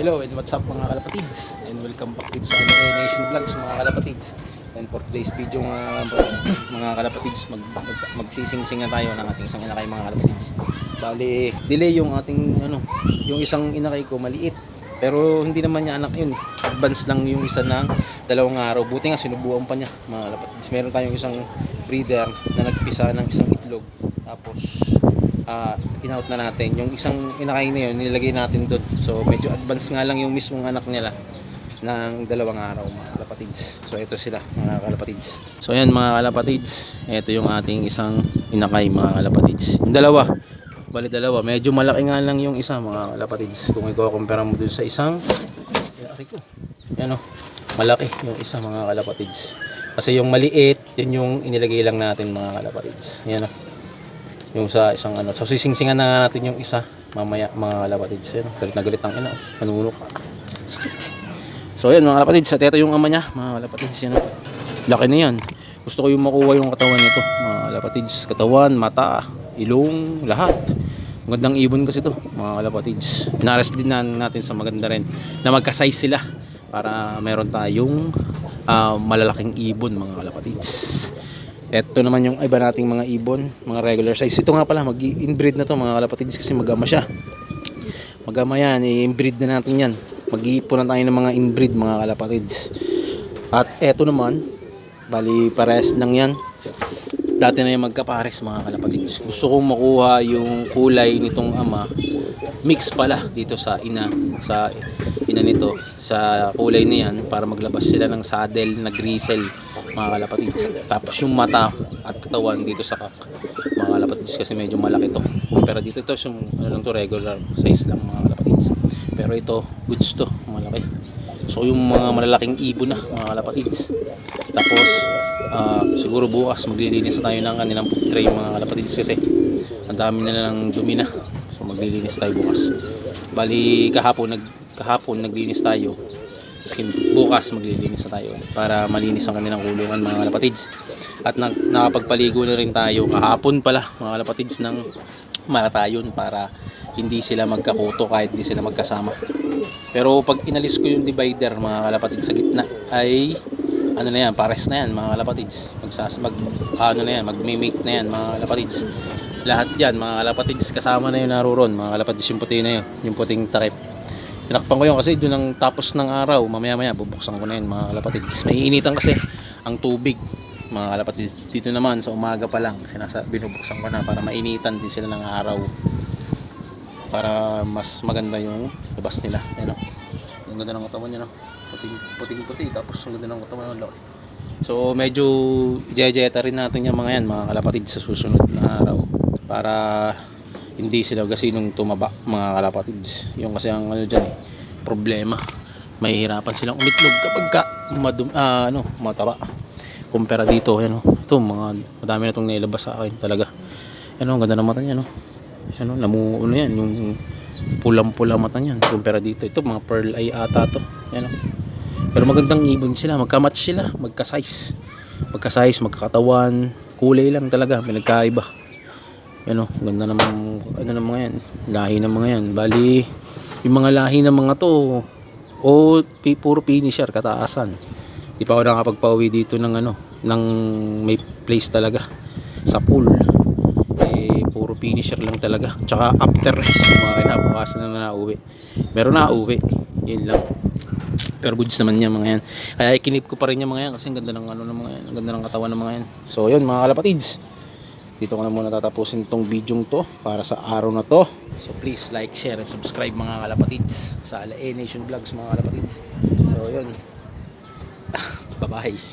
Hello and what's up mga kalapatids? And welcome back dito sa LA Nation Vlogs mga kalapatids. And for today's video mga, mga kalapatids mag, mag, magsising-sing na tayo ng ating isang inakay mga kalapatids. Bali delay yung ating ano yung isang inakay ko maliit. Pero hindi naman niya anak yun. Advance lang yung isa ng dalawang araw. Buti nga sinubuan pa niya mga kalapatids. Meron tayong isang breeder na nagpisa ng isang itlog. Tapos ah in-out na natin. Yung isang inakay na yun, nilagay natin doon. So, medyo advance nga lang yung mismong anak nila ng dalawang araw, mga kalapatids. So, ito sila, mga kalapatids. So, ayan, mga kalapatids. Ito yung ating isang inakay, mga kalapatids. Yung dalawa, bali dalawa. Medyo malaki nga lang yung isa, mga kalapatids. Kung i-compare mo dun sa isang, laki ko. Yan o, malaki yung isa, mga kalapatids. Kasi yung maliit, yun yung inilagay lang natin, mga kalapatids. Yan o yung sa isang ano. So sisingsingan na natin yung isa mamaya mga kalapatids. Ayun, galit na ang ina. Panunok. Sakit. So ayun mga kalapatids. At ito yung ama niya mga kalapatids. Yan. Laki na yan. Gusto ko yung makuha yung katawan nito mga kalapatids. Katawan, mata, ilong, lahat. Magandang ibon kasi to mga kalapatids. Nares din na natin sa maganda rin na magka-size sila para meron tayong ah, malalaking ibon mga kalapatids. Ito naman yung iba nating mga ibon, mga regular size. Ito nga pala, mag-inbreed na to mga kalapatids kasi magama siya. Magama yan, i-inbreed na natin yan. Mag-iipon na tayo ng mga inbreed mga kalapatids. At eto naman, bali pares lang yan. Dati na yung magkapares mga kalapatids. Gusto kong makuha yung kulay nitong ama. Mix pala dito sa ina. Sa ina nito. Sa kulay na para maglabas sila ng saddle na grisel mga kalapatids. Tapos yung mata at katawan dito sa kak mga kalapatids kasi medyo malaki to. Pero dito ito yung ano lang to regular size lang mga kalapatids. Pero ito goods to malaki. So yung mga malalaking ibon na mga kalapatids. Tapos ah, siguro bukas maglilinis na tayo ng kanilang food tray mga kalapatids kasi ang dami na lang dumi na. So maglilinis tayo bukas. Bali kahapon nag kahapon naglinis tayo. Skin bukas maglilinis na tayo para malinis ang kanilang kulungan mga kalapatids. At na, nakapagpaligo na rin tayo kahapon pala mga kalapatids ng maratayon para hindi sila magkakuto kahit hindi sila magkasama. Pero pag inalis ko yung divider mga kalapatids sa gitna ay ano na yan, pares na yan mga kalapatids. Magsas mag ano na yan, magmi-make na yan mga kalapatids. Lahat yan mga kalapatids kasama na yung naroon mga kalapatids yung puti na yun, yung puting takip. Tinakpan ko yun kasi doon ang tapos ng araw, mamaya maya bubuksan ko na yun mga kalapatids. May initan kasi ang tubig mga kalapatids. Dito naman sa umaga pa lang, sinasa binubuksan ko na para mainitan din sila ng araw para mas maganda yung labas nila. Ayan o. Ang ganda ng katawan niya no. Puting puting puti tapos ang ganda ng katawan ng. So medyo ijejeta rin natin yung mga yan mga kalapatid sa susunod na araw para hindi sila kasi nung tumaba mga kalapatid. Yung kasi ang ano dyan eh, problema. Mahihirapan silang umitlog kapag ka madum, ah, ano, mataba. Kumpara dito, yan oh. Ito, mga madami na itong nailabas sa akin talaga. Yan oh, ang ganda ng mata niya no. Ano, namu ano yan, yung pulang-pula mata niyan. Kumpara dito, ito mga pearl eye ata to. Yan oh. Pero magandang ibon sila, magka-match sila, magka-size. Magka-size, magkakatawan, kulay lang talaga, may nagkaiba. Yan oh, ganda mga, ano ng mga yan, lahi ng mga yan. Bali, yung mga lahi ng mga to, o puro finisher, kataasan. Di pa ako nakapagpauwi dito ng ano, ng may place talaga sa pool. Eh puro finisher lang talaga. Tsaka after rest mga kinabukasan na nauwi. Meron na uwi. Yun lang. Pero goods naman yan mga yan. Kaya ikinip ko pa rin yung mga yan kasi ang ganda ng ano ng mga yan ang ganda ng katawan ng mga yan. So yun mga kalapatids dito ko na muna tatapusin tong video to para sa araw na to. So please like, share, and subscribe mga kalapatids. Sa Ala Nation Vlogs mga kalapatids. So yun. Bye bye